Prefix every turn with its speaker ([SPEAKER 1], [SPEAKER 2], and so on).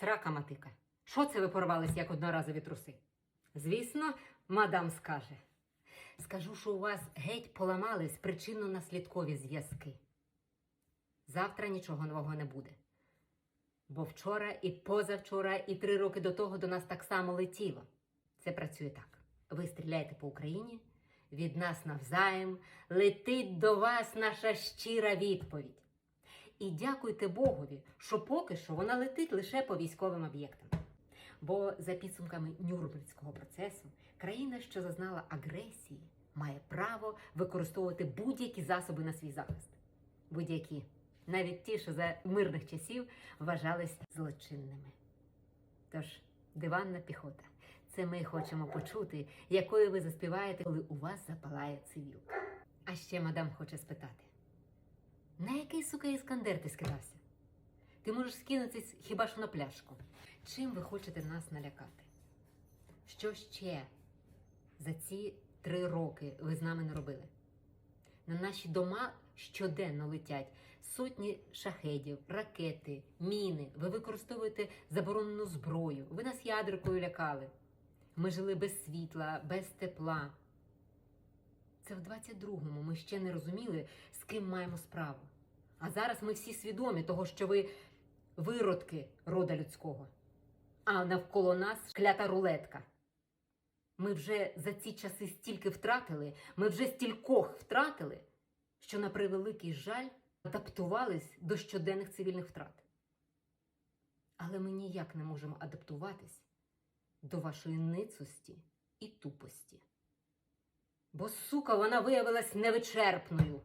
[SPEAKER 1] срака матика. Що це ви порвались, як одноразові труси? Звісно, мадам скаже. Скажу, що у вас геть поламались причинно-наслідкові зв'язки. Завтра нічого нового не буде. Бо вчора і позавчора, і три роки до того до нас так само летіло. Це працює так. Ви стріляєте по Україні, від нас навзаєм, летить до вас наша щира відповідь. І дякуйте Богові, що поки що вона летить лише по військовим об'єктам. Бо за підсумками Нюрнберзького процесу, країна, що зазнала агресії, має право використовувати будь-які засоби на свій захист. Будь-які, навіть ті, що за мирних часів вважались злочинними. Тож, диванна піхота, це ми хочемо почути, якою ви заспіваєте, коли у вас запалає цивілка. А ще мадам хоче спитати: на який сука іскандер ти скидався? Ти можеш скинутись хіба що на пляшку. Чим ви хочете нас налякати? Що ще за ці три роки ви з нами не робили? На наші дома щоденно летять сотні шахедів, ракети, міни. Ви використовуєте заборонену зброю. Ви нас ядеркою лякали. Ми жили без світла, без тепла. Це в 22-му ми ще не розуміли, з ким маємо справу. А зараз ми всі свідомі того, що ви виродки рода людського. А навколо нас клята рулетка. Ми вже за ці часи стільки втратили, ми вже стількох втратили, що на превеликий жаль адаптувались до щоденних цивільних втрат. Але ми ніяк не можемо адаптуватись до вашої ницості і тупості. Бо, сука, вона виявилась невичерпною.